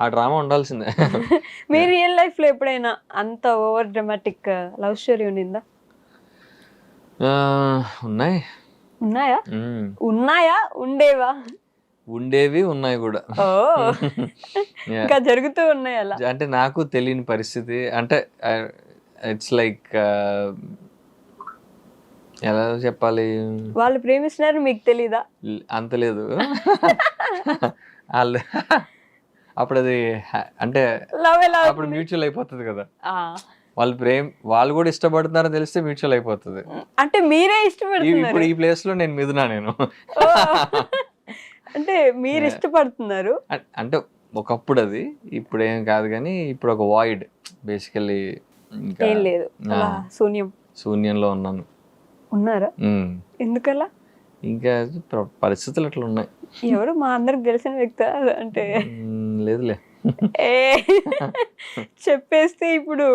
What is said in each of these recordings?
ఆ డ్రామా ఉండాల్సిందే. మీ రియల్ లైఫ్లో ఎప్పుడైనా అంత ఓవర్ డ్రామాటిక్ లవ్ స్టోరీ ఉండిందా? ఉన్నాయి. ఉన్నాయా. ఉన్నాయా? ఉండేవా? ఉండేవి ఉన్నాయి కూడా. ఇంకా జరుగుతూ ఉన్నాయి అలా. అంటే నాకు తెలియని పరిస్థితి. అంటే ఇట్స్ లైక్ ఎలా చెప్పాలి? వాళ్ళు ప్రేమిస్తున్నారు మీకు తెలీదా? అంత లేదు. వాళ్ళు అప్పుడు అది అంటే అప్పుడు మ్యూచువల్ అయిపోతుంది కదా. వాళ్ళు ప్రేమ వాళ్ళు కూడా ఇష్టపడుతున్నారని తెలిస్తే మ్యూచువల్ అయిపోతుంది. అంటే మీరే ఇష్టపడుతున్నారు. ఇప్పుడు ఈ ప్లేస్లో నేను మిథునా నేను. అంటే మీరు ఇష్టపడుతున్నారు. అంటే ఒకప్పుడు అది ఇప్పుడు ఏం కాదు కానీ ఇప్పుడు ఒక వాయిడ్ బేసికల్లీ ఏం లేదు. శూన్యం. శూన్యంలో ఉన్నాను. ఉన్నారా. ఎందుకలా? ఇంకా ప్ర- పరిస్థితులు అట్లా ఉన్నాయి. ఎవరు మా అందరికి తెలిసిన వ్యక్తి అంటే లేదులే. ఏ చెప్పేస్తే ఇప్పుడు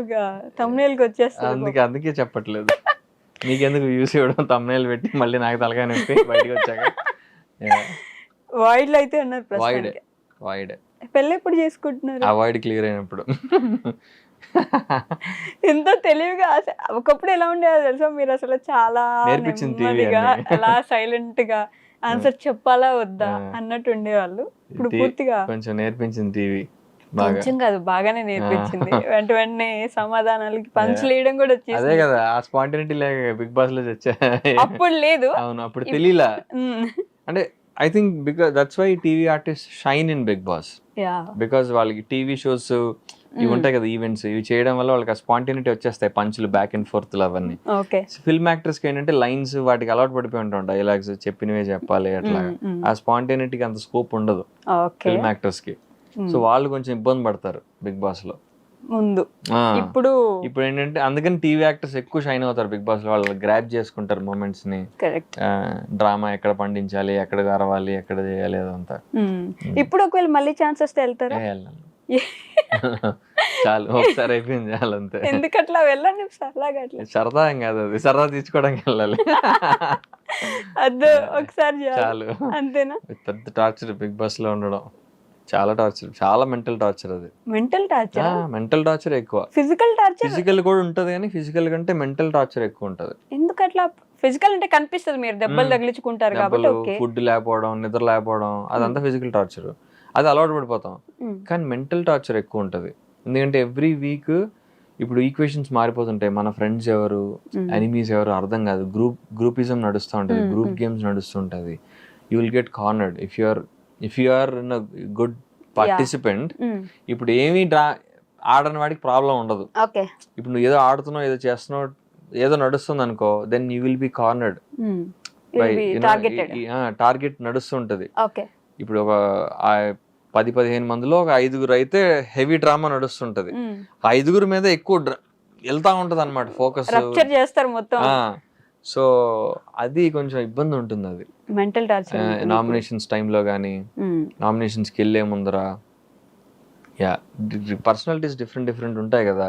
ఒక తమ్నేల్కి వచ్చేస్తుంది అందుకే అందుకే చెప్పట్లేదు. నీకెందుకు వ్యూస్ ఇవ్వడం తమ్నేల్ పెట్టి మళ్ళీ నాకు తలకాయ నొప్పి బయటకు వచ్చాక? వాయిడ్లో అయితే ఉన్నారు వాయిడ్ వాయిడ్ పెళ్ళి ఎప్పుడు చేసుకుంటున్నారు? ఆ వాయిడ్ క్లియర్ అయినప్పుడు. ఎంతో తెలివిగా ఒకప్పుడు ఎలా ఉండేదో తెలుసా? మీరు అసలు చాలా నెమ్మదిగా. అలా సైలెంట్గా ఆన్సర్ చెప్పాలా వద్దా. అన్నట్టు ఉండేవాళ్ళు ఇప్పుడు పూర్తిగా కొంచెం నేర్పించింది టీవీ బాగా. కొంచెం కాదు బాగానే నేర్పించింది. వెంట వెంటనే సమాధానాలకి పంచులు వేయడం కూడా అదే వచ్చేసి కదా ఆ స్పాంటినిటీ లేక బిగ్ బాస్లో చచ్చా. అప్పుడు లేదు. అవును అప్పుడు తెలియలా. అంటే I think because that's why TV artist shine in Bigg Boss. Because వాళ్ళకి టీవీ షోస్ ఇవి ఉంటాయి కదా ఈవెంట్స్ ఇవి చేయడం వల్ల వాళ్ళకి ఆ స్పాంటినిటీ వచ్చేస్తాయి పంచులు బ్యాక్ అండ్ ఫోర్త్ అవన్నీ. ఫిల్మ్ యాక్టర్స్కి ఏంటంటే లైన్స్ వాటికి అలవాటు పడిపోయి ఉంటాం డైలాగ్స్ చెప్పినవే చెప్పాలి అట్లా. ఆ స్పాంటినిటీకి అంత స్కోప్ ఉండదు. ఫిల్మ్ యాక్టర్స్కి. సో వాళ్ళు కొంచెం ఇబ్బంది పడతారు బిగ్ బాస్లో. ముందు. ఇప్పుడు ఇప్పుడు ఏంటంటే అందుకని టీవీ యాక్టర్స్ ఎక్కువ షైన్ అవుతారు బిగ్ బాస్లో వాళ్ళు గ్రాప్ చేసుకుంటారు మూమెంట్స్ని డ్రామా ఎక్కడ పండించాలి ఎక్కడ అరవాలి ఎక్కడ చేయాలి అదంతా. ఇప్పుడు ఒకవేళ మళ్ళీ ఛాన్స్ వస్తే వెళ్తారా. చాలు ఒకసారి అయిపోయింది చాలు అంతే. ఎందుకు అట్లా వెళ్ళండి సరదాగా అట్లా. సరదా ఏం కాదు అది. సరదా తీసుకోవడానికి వెళ్ళాలి. అద్దు ఒకసారి చాలు. చాలు. అంతేనా? పెద్ద టార్చర్ బిగ్ బాస్లో ఉండడం. చాలా టార్చర్ చాలా మెంటల్ టార్చర్ అది. మెంటల్ టార్చర్ మెంటల్ టార్చర్ ఎక్కువ. ఫిజికల్ టార్చర్ ఫిజికల్ కూడా ఉంటది కానీ ఫిజికల్ కంటే మెంటల్ టార్చర్ ఎక్కువ ఉంటది. ఎందుకు అట్లా ఫిజికల్ అంటే కనిపిస్తుంది మీరు దెబ్బలు. తగిలించుకుంటారు కాబట్టి ఫుడ్ లేకపోవడం నిద్ర లేకపోవడం అదంతా ఫిజికల్ టార్చర్ అది అలవాటు పడిపోతాం. కానీ మెంటల్ టార్చర్ ఎక్కువ ఉంటది. ఎందుకంటే ఎవ్రీ వీక్ ఇప్పుడు ఈక్వేషన్స్ మారిపోతుంటాయి. మన ఫ్రెండ్స్ ఎవరు ఎనిమీస్ ఎవరు అర్థం కాదు. గ్రూప్ గ్రూపిజం నడుస్తూ ఉంటుంది. Group. Games నడుస్తుంటది you will get cornered if you are if you are in good participant ఇప్పుడు ఏమీ డ్రా ఆడని వాడికి ప్రాబ్లం ఉండదు. ఓకే ఇప్పుడు నువ్వు ఏదో ఆడుతున్నావు ఏదో చేస్తున్నావు ఏదో నడుస్తుంది అనుకో then you will be cornered target నడుస్తుంటది. ఇప్పుడు ఒక పది పదిహేను మందిలో ఒక ఐదుగురు అయితే హెవీ డ్రామా నడుస్తుంటది. ఆ ఐదుగురు మీద ఎక్కువ వెళ్తా ఉంటది అనమాట ఫోకస్ చేస్తారు మొత్తం. సో అది కొంచెం ఇబ్బంది ఉంటుంది అది మెంటల్ టార్చర్ నామినేషన్స్ టైంలో కానీ నామినేషన్స్కి వెళ్ళే ముందర యా పర్సనాలిటీస్ డిఫరెంట్ డిఫరెంట్ ఉంటాయి కదా.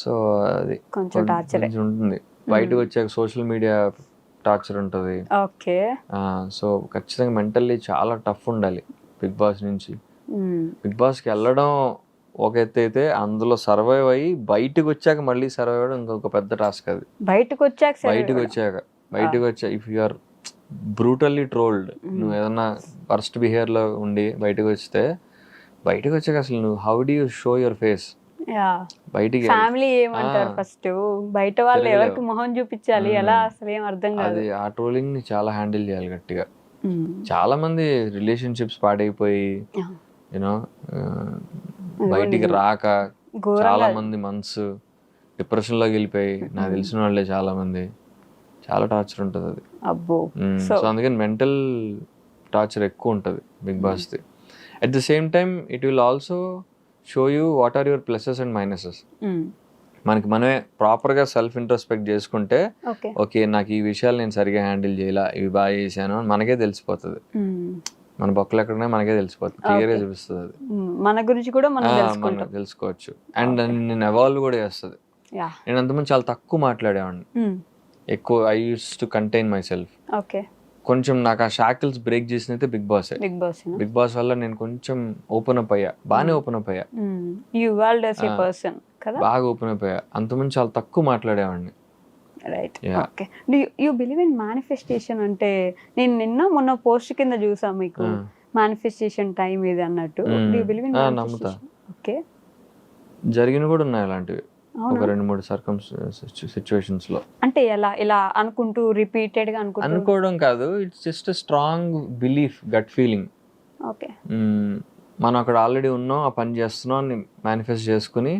సో అది కొంచెం టార్చర్ ఉంటుంది. బయటకు వచ్చాక సోషల్ మీడియా టార్చర్ ఉంటుంది. ఓకే సో ఖచ్చితంగా మెంటల్లీ చాలా టఫ్ ఉండాలి బిగ్ బాస్ నుంచి. బిగ్ బాస్కి వెళ్ళడం ఒక ఎత్తు అయితే అందులో సర్వైవ్ అయ్యి బయటకు వచ్చాక మళ్ళీ సర్వైవ్ అవ్వడం ఇంకొక పెద్ద టాస్క్ అది. బయటకు వచ్చాక బయటకు వచ్చాక బయటకు వచ్చా if you are brutally trolled నువ్వు ఏదన్నా వర్స్ట్లో ఉండి బయటకు వస్తే బయటకు వచ్చాక అసలు నువ్వు how do you show your face బయటికి ఫ్యామిలీ ఏమంటారు. ఫస్ట్ బయట వాళ్ళు. ఎవరికి మొహం చూపించాలి మ్మ్. ఎలా అసలు ఏం అర్థం కాదు అది ఆ ట్రోలింగ్ని చాలా హ్యాండిల్ చేయాలి గట్టిగా మ్మ్. చాలా మంది రిలేషన్షిప్స్ పాడైపోయి. యూనో బయటికి. రాక చాలా మంది మంత్స్ డిప్రెషన్లోకి వెళ్ళిపోయి నాకు తెలిసిన వాళ్ళే చాలా మంది చాలా టార్చర్ ఉంటుంది అది. అబ్బో. సో అందుకని మెంటల్ టార్చర్ ఎక్కువ ఉంటుంది big బాస్ది. At the same time it will also show you what are your pluses and minuses. మనకి మనమే ప్రాపర్గా సెల్ఫ్ ఇంట్రోస్పెక్ట్ చేసుకుంటే ఓకే. నాకు ఈ విషయాలు నేను సరిగా హ్యాండిల్ చేయాల ఇవి బాగా చేశాను అని మనకే తెలిసిపోతుంది. మన బొక్కలు ఎక్కడనే మనకే తెలిసిపోతుంది. క్లియర్గా Okay. చూపిస్తుంది అది. మన గురించి కూడా మనం తెలుసుకోవచ్చు. అండ్ నేను ఎవాల్వ్ కూడా చేస్తుంది. నేను అంతమంది చాలా తక్కువ మాట్లాడేవాడిని. ఎక్కువ I use to contain myself okay. కొంచెం నాకు ఆ shackles break చేసినైతే Bigg Boss Bigg Boss Bigg Boss వల్ల నేను కొంచెం ఓపెన్ అప్ అయ్యా. బాగానే ఓపెన్ అప్ అయ్యా. You evolved as a. Person కదా? బాగా ఓపెన్ అప్ అయ్యా. అంతమంది చాలా తక్కువ మాట్లాడేవాడిని. Right. Okay you believe in manifestation అంటే నేను నిన్న మొన్న పోస్ట్ కింద చూసా మీకు. మేనిఫెస్టేషన్ టైం ఇది అన్నట్టు. డూ బిలీవ్ ఇన్ నమ్ముతా. ఓకే జరిగిన కూడా ఉన్నాయి అలాంటివి. ఒక రెండు మూడు సర్కమ్ సిచ్యువేషన్స్లో. అంటే ఎలా ఇలా అనుకుంటూ రిపీటెడ్గా అనుకుంటూ? అనుకోవడం కాదు it's just strong belief gut feeling okay. మనం అక్కడ ఆల్రెడీ ఉన్నాం ఆ పని చేస్తున్నాం అని మేనిఫెస్ట్ చేసుకుని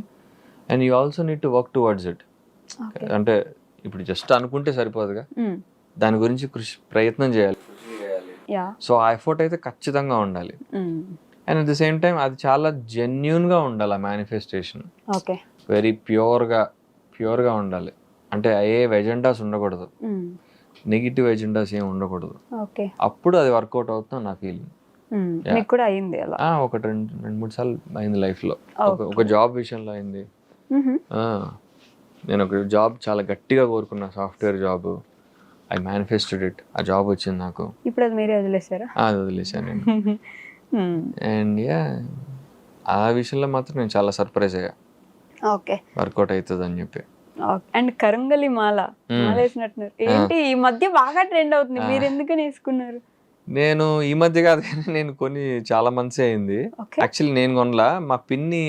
and you also need to work towards it అంటే ఇప్పుడు జస్ట్ అనుకుంటే సరిపోదుగా. దాని గురించి కృషి ప్రయత్నం చేయాలి. సో ఆ ఎఫర్ట్ అయితే ఖచ్చితంగా ఉండాలి. And at the same time అది చాలా జెన్యున్గా ఉండాలి ఆ మేనిఫెస్టేషన్ ఓకే. వెరీ ప్యూర్గా ప్యూర్గా ఉండాలి. అంటే ఏ ఎజెండాస్ ఉండకూడదు. నెగిటివ్ ఎజెండాస్ ఏమి ఉండకూడదు. ఓకే. అప్పుడు అది వర్కౌట్ అవుతుంది నా ఫీలింగ్ కూడా అయింది అలా? ఒకటి రెండు రెండు మూడు సార్లు అయింది లైఫ్లో. ఒక ఒక జాబ్ విషయంలో అయింది. నేను ఒక జాబ్ చాలా గట్టిగా కోరుకున్నా software job. I manifested it ఆ జాబ్ వచ్చింది నాకు. ఇప్పుడు అది మీరే వదిలేసారా? అది వదిలేసాను నేను. అండ్ యా ఆ విషయంలో మాత్రం నేను చాలా సర్ప్రైజ్ అయ్యా. ఓకే. వర్కౌట్ అవుతుంది అని చెప్పి అండ్ కరంగలి మాల. మాల వేసినట్టున్నారు ఏంటి? ఈ మధ్య బాగా ట్రెండ్ అవుతుంది. మీరు ఎందుకని వేసుకున్నారు నేను ఈ మధ్య కాదు కానీ నేను కొన్ని చాలా మంత్స్ అయింది. యాక్చువల్లీ నేను కొనలా. మా పిన్ని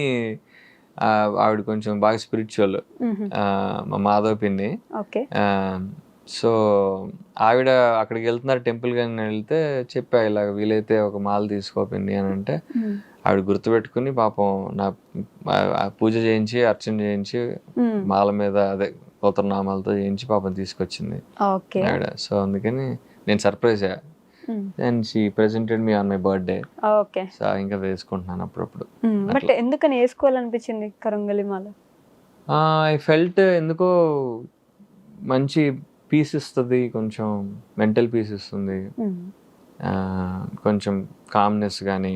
ఆవిడ కొంచెం బాగా స్పిరిచువల్ మా మాధవ్ పిన్ని. ఓకే. సో ఆవిడ అక్కడికి వెళ్తున్నారు టెంపుల్ కానీ వెళ్తే చెప్పా ఇలా వీలైతే ఒక మాల తీసుకో పిన్ని అని అంటే ఆవిడ గుర్తుపెట్టుకుని పాపం నా పూజ చేయించి అర్చన చేయించి మాల మీద అదే గోత్రనామాలతో చేయించి పాపం తీసుకొచ్చింది ఓకే. ఆవిడ. సో అందుకని నేను surprise and she presented me on my birthday okay. So ఇంకా వేసుకుంటున్నాను అప్పుడప్పుడు. బట్ ఎందుకని వేసుకోవాలనిపించింది కరంగలి మాల? ఐ ఫెల్ట్ ఎందుకో మంచి పీస్ ఇస్తుంది కొంచెం మెంటల్ పీస్ ఇస్తుంది. కొంచెం కామ్నెస్ కానీ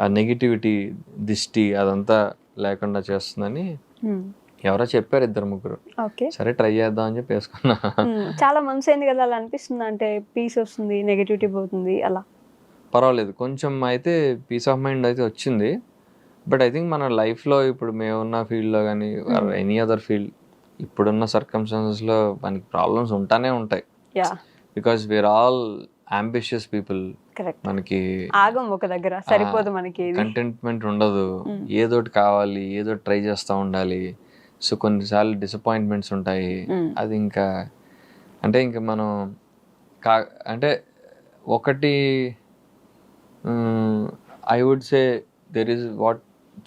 ఆ నెగిటివిటీ దిష్టి అదంతా లేకుండా చేస్తుందని. ఎవరో చెప్పారు ఇద్దరు ముగ్గురు. ఓకే. సరే ట్రై చేద్దాం అని చెప్పి వేసుకున్నా. చాలా మనసు అయింది కదా అలా అనిపిస్తుంది? అంటే పీస్ వస్తుంది నెగటివిటీ పోతుంది అలా. పర్వాలేదు. కొంచెం అయితే పీస్ ఆఫ్ మైండ్ అయితే వచ్చింది. బట్ ఐ థింక్ మన లైఫ్లో ఇప్పుడు మేమున్న ఫీల్డ్లో కానీ ఎనీ అదర్ ఫీల్డ్ ఇప్పుడున్న సర్కమ్స్టాన్సెస్లో మనకి ప్రాబ్లమ్స్ ఉంటానే ఉంటాయి. Because we are all ambitious people మనకి ఆగం ఒక దగ్గర సరిపోదు మనకి కంటెంట్మెంట్ ఉండదు. ఏదోటి కావాలి ఏదోటి ట్రై చేస్తూ ఉండాలి. సో కొన్నిసార్లు డిసప్పాయింట్మెంట్స్ ఉంటాయి. అది ఇంకా అంటే ఇంకా మనం కా అంటే ఒకటి I would say there is what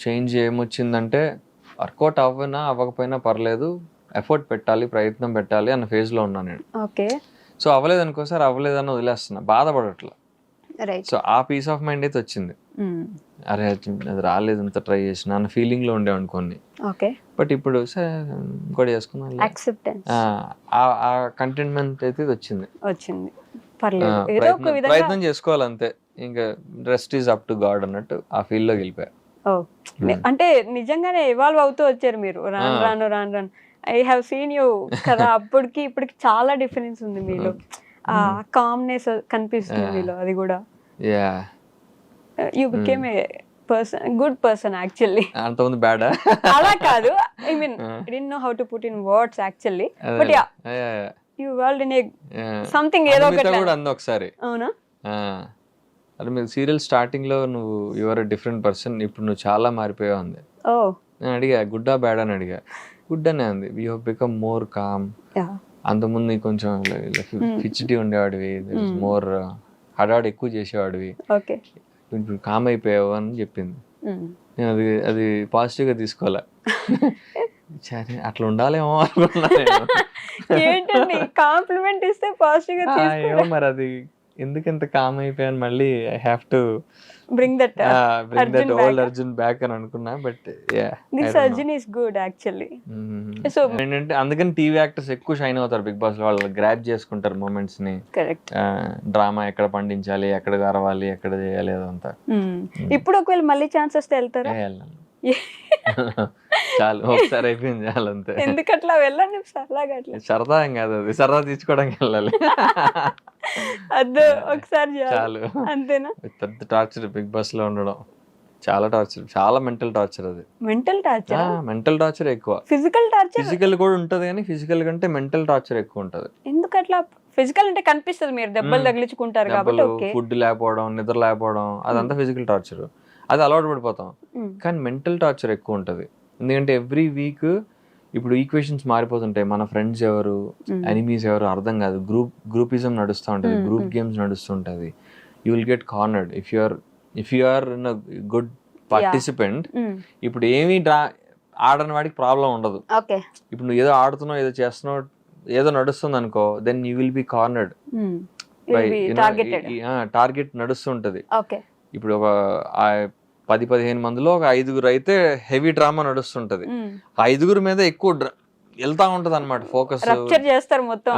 change ఏమొచ్చిందంటే work out అవ్వనా అవ్వకపోయినా పర్లేదు ఎఫర్ట్ పెట్టాలి ప్రయత్నం పెట్టాలి అన్న ఫేజ్లో ఉన్నాను నేను. ఓకే. సో అవ్వలేదు అనుకోసారి అవ్వలేదని వదిలేస్తున్నా. బాధపడట్లా. సో ఆ పీస్ ఆఫ్ మైండ్ అయితే వచ్చింది. అరే అది రాలేదు ఇంత ట్రై చేసిన అన్న ఫీలింగ్లో ఉండే అనుకోండి. ఓకే బట్ ఇప్పుడు ఇంకోటి యాక్సెప్టెన్స్ ఆ కంటెంట్మెంట్ అయితే వచ్చింది. వచ్చింది. పర్లేదు. ప్రయత్నం విధంగా ప్రయత్నం చేసుకోవాలి అంతే. ఇంకా rest is up to God అన్నట్టు ఆ ఫీల్డ్లోకి వెళ్ళిపోయా. ఓ ని- అంటే నిజంగానే ఇవాల్వ్ అవుతూ వచ్చారు మీరు. రాను. రాను రాను రాను. ఐ హావ్ సీన్ యూ కదా అప్పటికి ఇప్పటికి చాలా డిఫరెన్స్ ఉంది మీలో. ఆ కామ్నెస్ కనిపిస్తుంది Yeah. మీలో అది కూడా. Yeah you became a person good person actually అంతమంది బ్యాడా అలా కాదు. I mean don't know how to put in words actually but yeah you world in a something ఏదో ఒకటి కూడా అంది ఒకసారి. అవునా? అరే మీరు సీరియల్ స్టార్టింగ్లో నువ్వు యువర్ డిఫరెంట్ పర్సన్ ఇప్పుడు నువ్వు చాలా మారిపోయావు అంది. ఓ. నేను అడిగా గుడ్డా బ్యాడ్ అని అడిగా. గుడ్ అనే అంది we have become more calm అంతకుముందు నీకు కొంచెం ఫిచ్చిటీ ఉండేవాడివి. మోర్ హడాడు ఎక్కువ చేసేవాడివి. ఇప్పుడు కామ్ అయిపోయావు అని చెప్పింది. నేను అది అది పాజిటివ్గా తీసుకోలే. సరే అట్లా ఉండాలేమో అనుకున్నా నేను. ఏంటండి? కాంప్లిమెంట్ ఇస్తే పాజిటివ్గా ఏమో మరి అది ఎందుకు ఇంత కామ్ అయిపోయాను? మళ్ళీ I have to bring that bring that old. Arjun back అని అనుకున్నా but this Arjun is good actually So- ఏంటంటే అందుకని టీవీ యాక్టర్స్ ఎక్కువ షైన్ అవుతారు బిగ్ బాస్ వాళ్ళు గ్రాప్ చేసుకుంటారు మూమెంట్స్ని. కరెక్ట్ డ్రామా ఎక్కడ పండించాలి ఎక్కడ అరవాలి ఎక్కడ చేయాలి అదంతా. ఇప్పుడు ఒకవేళ మళ్ళీ ఛాన్స్ వస్తే వెళ్తారా? వెళ్ళాలి. చాలు ఒకసారి అయిపోయింది చాలు అంతే. ఎందుకట్లా వెళ్ళండి సరదాగా అట్లా. సరదా ఏం కాదు అది సరదా తీసుకోవడానికి వెళ్ళాలి. అద్దు ఒకసారి చాలు. అంతేనా? పెద్ద టార్చర్ బిగ్ బాస్లో ఉండడం. చాలా టార్చర్ చాలా మెంటల్ టార్చర్ అది. మెంటల్ టార్చర్ మెంటల్ టార్చర్ ఎక్కువ. ఫిజికల్ టార్చర్ ఫిజికల్ కూడా ఉంటది కానీ ఫిజికల్ కంటే మెంటల్ టార్చర్ ఎక్కువ ఉంటది. ఎందుకు అట్లా ఫిజికల్ అంటే కనిపిస్తుంది మీరు దెబ్బలు. తగిలించుకుంటారు కాబట్టి ఫుడ్ లేకపోవడం నిద్ర లేకపోవడం అదంతా ఫిజికల్ టార్చర్ అది అలవాటు పడిపోతాం. కానీ మెంటల్ టార్చర్ ఎక్కువ ఉంటది. ఎందుకంటే ఎవ్రీ వీక్ ఇప్పుడు ఈక్వేషన్స్ మారిపోతుంటాయి. మన ఫ్రెండ్స్ ఎవరు ఎనిమీస్ ఎవరు అర్థం కాదు. గ్రూప్ గ్రూపిజం నడుస్తూ ఉంటుంది. Group. Games నడుస్తుంటది you will get cornered if you are if you are in good participant. ఇప్పుడు ఏమీ డ్రా ఆడని వాడికి ప్రాబ్లం ఉండదు. ఇప్పుడు నువ్వు ఏదో ఆడుతున్నావు ఏదో చేస్తున్నావు ఏదో నడుస్తుంది అనుకో then you will be cornered target నడుస్తుంటది ఇప్పుడు ఒక పది పదిహేను మందిలో ఒక ఐదుగురు అయితే హెవీ డ్రామా నడుస్తుంటది. ఐదుగురు మీద ఎక్కువ వెళ్తా ఉంటది అనమాట ఫోకస్ చేస్తారు మొత్తం.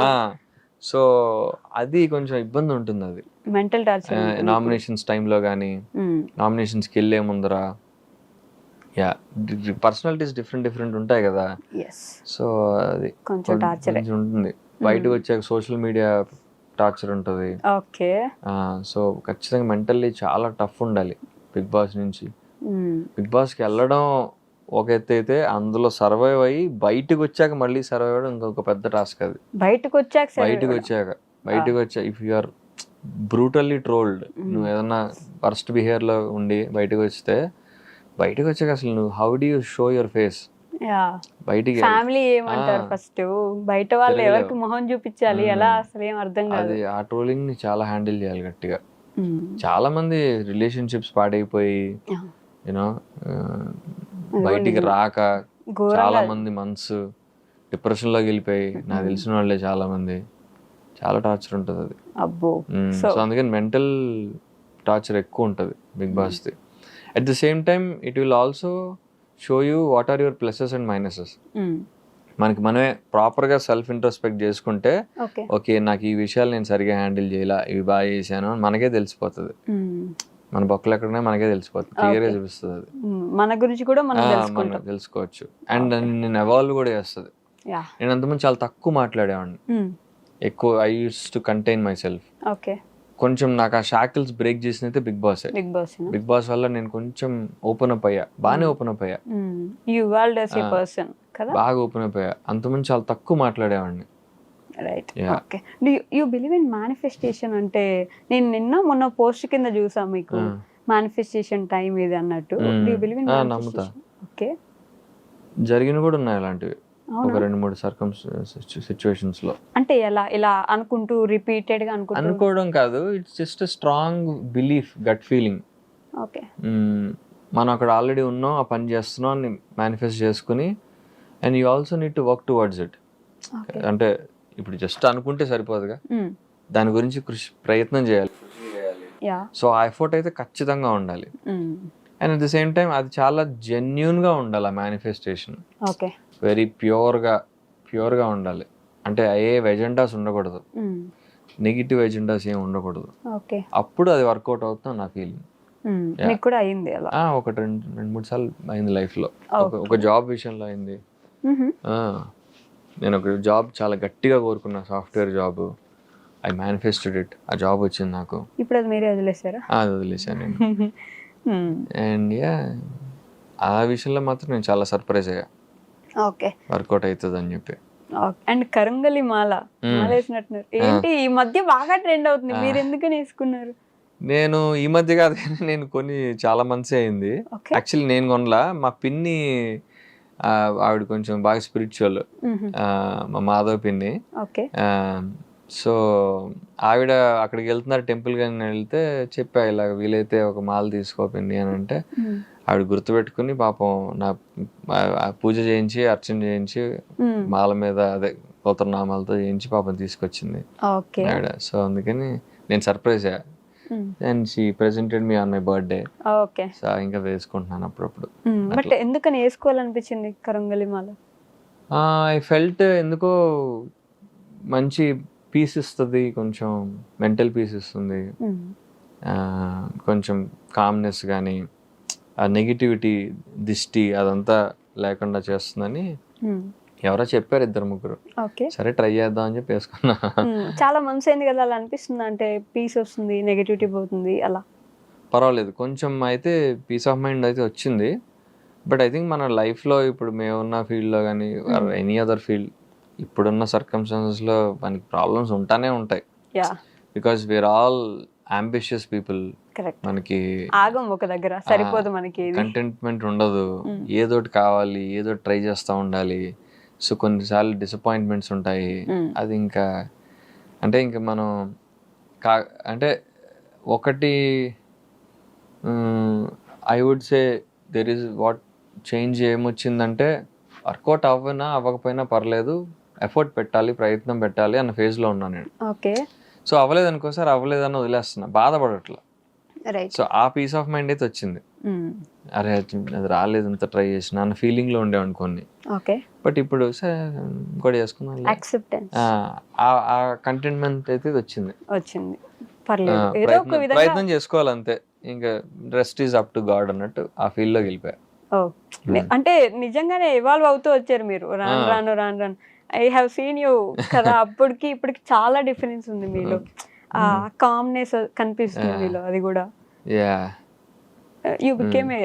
సో అది కొంచెం ఇబ్బంది ఉంటుంది. అది మెంటల్ టార్చర్ నామినేషన్స్ టైంలో కానీ నామినేషన్స్కి వెళ్ళే ముందర యా పర్సనాలిటీస్ డిఫరెంట్ డిఫరెంట్ ఉంటాయి కదా. సో అది కొంచెం టార్చర్ ఉంటుంది. బయటకు వచ్చాక సోషల్ మీడియా టార్చర్ ఉంటుంది. ఓకే. సో ఖచ్చితంగా మెంటల్లీ చాలా టఫ్ ఉండాలి. బిగ్ బాస్ నుంచి. బిగ్ బాస్కి వెళ్ళడం ఒక ఎత్తు అయితే అందులో సర్వైవ్ అయ్యి బయటకు వచ్చాక మళ్ళీ సర్వైవ్ అవ్వడం ఇంకొక పెద్ద టాస్క్ అది. బయటకు వచ్చాక బయటకు వచ్చాక. బయటకు వచ్చా if you are brutally trolled నువ్వు ఏదన్నా వర్స్ట్ బిహేవియర్లో ఉండి బయటకు వస్తే బయటకు వచ్చాక అసలు నువ్వు how do you show your face బయటికి ఫ్యామిలీ ఏమంటారు. ఫస్ట్ బయట వాళ్ళు. ఎవరికి మొహం చూపించాలి. ఎలా అసలు ఏం అర్థం కాదు. అది ఆ ట్రోలింగ్ని చాలా హ్యాండిల్ చేయాలి గట్టిగా. చాలా మంది రిలేషన్షిప్స్ పాడైపోయి. యూనో అది బయటికి. రాక చాలా మంది మంత్స్ డిప్రెషన్లోకి వెళ్ళిపోయి నాకు తెలిసిన వాళ్ళే చాలా మంది చాలా టార్చర్ ఉంటుంది అది. అబ్బో. సో సో అందుకని మెంటల్ టార్చర్ ఎక్కువ ఉంటుంది big బాస్ది at the. Same time it will also show you what are your pluses and minuses మనకి మనమే ప్రాపర్గా సెల్ఫ్ ఇంట్రోస్పెక్ట్ చేసుకుంటే ఓకే. నాకు ఈ విషయాలు నేను సరిగా హ్యాండిల్ చేయాల ఇవి బాగా చేశాను అని మనకే తెలిసిపోతుంది. మన బొక్కలు ఎక్కడనే మనకే తెలిసిపోతుంది. క్లియర్గా. చూపిస్తుంది. అది మన గురించి కూడా మనం తెలుసుకోవచ్చు. అండ్ నేను ఎవాల్వ్ కూడా చేస్తుంది. నేను అంతమంది చాలా తక్కువ మాట్లాడేవాడిని. ఎక్కువ I use to contain myself okay. కొంచెం నాకు ఆ shackles break చేసినైతే Bigg Boss Bigg Boss Bigg Boss వల్ల నేను కొంచెం ఓపెన్ అప్ అయ్యా. బాగానే ఓపెన్ అప్ అయ్యా. యు. పర్సన్ కదా? బాగా ఓపెన్ అయ్యా అంతమంది చాలా తక్కువ మాట్లాడేవాడిని. Right. Okay you believe in manifestation అంటే నేను నిన్న మొన్న పోస్ట్ కింద చూసా మీకు. మేనిఫెస్టేషన్ టైం ఇది అన్నట్టు. యూ బిలీవ్ ఇన్ నమ్ముతా. ఓకే జరిగిన కూడా ఉన్నాయి అలాంటివి. ఒక రెండు మూడు సర్కమ్ సిచ్యువేషన్స్లో. అంటే ఎలా ఇలా అనుకుంటూ రిపీటెడ్గా అనుకుంటూ? అనుకోవడం కాదు. It's just strong belief gut feeling okay మనం అక్కడ ఆల్రెడీ ఉన్నాం ఆ పని చేస్తున్నాం అని మేనిఫెస్ట్ చేసుకుని and you also need to work towards it అంటే ఇప్పుడు జస్ట్ అనుకుంటే సరిపోదుగా. దాని గురించి కృషి ప్రయత్నం చేయాలి. సో ఆ ఎఫర్ట్ అయితే ఖచ్చితంగా ఉండాలి. And at the same time అది చాలా జెన్యున్గా ఉండాలి ఆ మేనిఫెస్టేషన్ వెరీ ప్యూర్గా ప్యూర్గా ఉండాలి. అంటే ఏ ఎజెండాస్ ఉండకూడదు. నెగిటివ్ ఎజెండాస్ ఏం ఉండకూడదు. అప్పుడు అది వర్కౌట్ అవుతుంది నా ఫీలింగ్. మీకు కూడా అయింది ఒకటి రెండు రెండు మూడు సార్లు అయింది లైఫ్లో. ఒక జాబ్ విషయంలో అయింది. నేను ఒక జాబ్ చాలా గట్టిగా కోరుకున్నా software job. I manifested it ఆ జాబ్ వచ్చింది నాకు. ఇప్పుడు అది మీరే వదిలేసారా అది వదిలేశాను నేను. అండ్ యా ఆ విషయంలో మాత్రం నేను చాలా సర్ప్రైజ్ అయ్యా. ఓకే వర్కౌట్ అవుతుంది అని చెప్పి అండ్ కరంగలి మాల. మాల వేసినట్టున్నారు. ఏంటి? ఈ మధ్య బాగా ట్రెండ్ అవుతుంది. ఆ. మీరు ఎందుకని వేసుకున్నారు? నేను ఈ మధ్య కాదు కానీ నేను కొన్ని చాలా మంత్స్ అయింది. యాక్చువల్లీ నేను కొనలా. మా పిన్ని ఆవిడ కొంచెం బాగా స్పిరిచువల్ మా మాధవ్ పిన్ని. సో ఆవిడ అక్కడికి వెళ్తున్నారు టెంపుల్ కానీ వెళ్తే చెప్పా ఇలా వీలైతే ఒక మాల తీసుకో పిన్ని అని అంటే ఆవిడ గుర్తుపెట్టుకుని పాపం నా పూజ చేయించి అర్చన చేయించి మాల మీద అదే గోత్రనామాలతో చేయించి పాపం తీసుకొచ్చింది ఆవిడ. సో అందుకని నేను సర్ప్రైజ్ అయ్యా and she presented me on my birthday okay so ఇంకా వేసుకుంటున్నాను అప్పుడప్పుడు. బట్ ఎందుకని వేసుకోవాలనిపించింది కరంగలి మాల? ఐ ఫెల్ట్ ఎందుకో మంచి పీస్ ఇస్తుంది కొంచెం మెంటల్ పీస్ ఇస్తుంది. కొంచెం కామ్నెస్ కానీ ఆ నెగిటివిటీ దిష్టి అదంతా లేకుండా చేస్తుందని ఎవరో చెప్పారు ఇద్దరు ముగ్గురు. ఓకే. సరే ట్రై చేద్దాం అని చెప్పి వేసుకున్నా. చాలా మంత్స్ అయింది కదా అలా అనిపిస్తుంది? అంటే పీస్ వస్తుంది నెగటివిటీ పోతుంది అలా. పర్వాలేదు. కొంచెం అయితే పీస్ ఆఫ్ మైండ్ అయితే వచ్చింది. బట్ ఐ థింక్ మన లైఫ్లో ఇప్పుడు మేమున్న ఫీల్డ్లో కానీ ఎనీ అదర్ ఫీల్డ్ ఇప్పుడున్న సర్కమ్స్టాన్సెస్లో మనకి ప్రాబ్లమ్స్ ఉంటానే ఉంటాయి. Because we are all ambitious people మనకి ఆగం ఒక దగ్గర సరిపోదు మనకి కంటెంట్మెంట్ ఉండదు. ఏదోటి కావాలి ఏదో ట్రై చేస్తూ ఉండాలి. సో కొన్నిసార్లు డిసప్పాయింట్మెంట్స్ ఉంటాయి. అది ఇంకా అంటే ఇంకా మనం కా అంటే ఒకటి I would say there is what change ఏమొచ్చిందంటే work out అవ్వనా అవ్వకపోయినా పర్లేదు ఎఫర్ట్ పెట్టాలి ప్రయత్నం పెట్టాలి అన్న ఫేజ్లో ఉన్నాను నేను. ఓకే. సో అవ్వలేదు అనుకో సార్ అవ్వలేదని వదిలేస్తున్నా బాధపడట్లా. సో ఆ పీస్ ఆఫ్ మైండ్ అయితే వచ్చింది. అరే అది రాలేదు ఇంత ట్రై చేసిన అన్న ఫీలింగ్లో ఉండేవాడిని కొన్ని. ఓకే బట్ ఇప్పుడు సరే ఇంకోటి చేసుకుందాం యాక్సెప్టెన్స్ ఆ కంటెంట్మెంట్ అయితే వచ్చింది. వచ్చింది. పర్లేదు. ఏదో ఒక విధంగా ప్రయత్నం చేసుకోవాలి అంతే ఇంకా rest is up to God అన్నట్టు ఆ ఫీల్డ్ వెళ్ళిపోయా. ఓ అంటే నిజంగానే ఇవాల్వ్ అవుతూ వచ్చారు మీరు. రాను. రాను రాను రాను. ఐ హావ్ సీన్ యూ కదా అప్పటికి ఇప్పటికి చాలా డిఫరెన్స్ ఉంది మీలో. ఆ కామ్నెస్ కనిపిస్తుంది Yeah. మీలో అది కూడా. Yeah you became a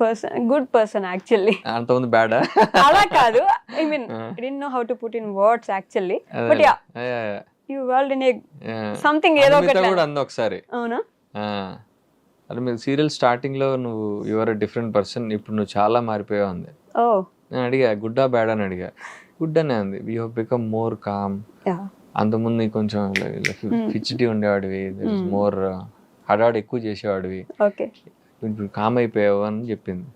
person good person actually అంత ఉంది బ్యాడా అలా కాదు. I mean. I don't know how to put in words actually but yeah you world in a something ఏదో ఒకటి కూడా అంది ఒకసారి. అవునా? అది మీరు సీరియల్ స్టార్టింగ్లో నువ్వు యువర్ డిఫరెంట్ పర్సన్ ఇప్పుడు నువ్వు చాలా మారిపోయావు అంది. ఓ నేను అడిగా గుడ్డా బ్యాడ్ అని అడిగా. గుడ్ అనే అంది యూ బికమ్ మోర్ కామ్ అంతకుముందు కొంచెం ఫిచ్చిటీ ఉండేవాడివి. మోర్ హడాడు ఎక్కువ చేసేవాడివి. ఇప్పుడు కామ్ అయిపోయావు అని చెప్పింది.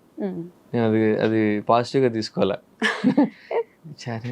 నేను అది అది పాజిటివ్గా తీసుకోవాలా? సరే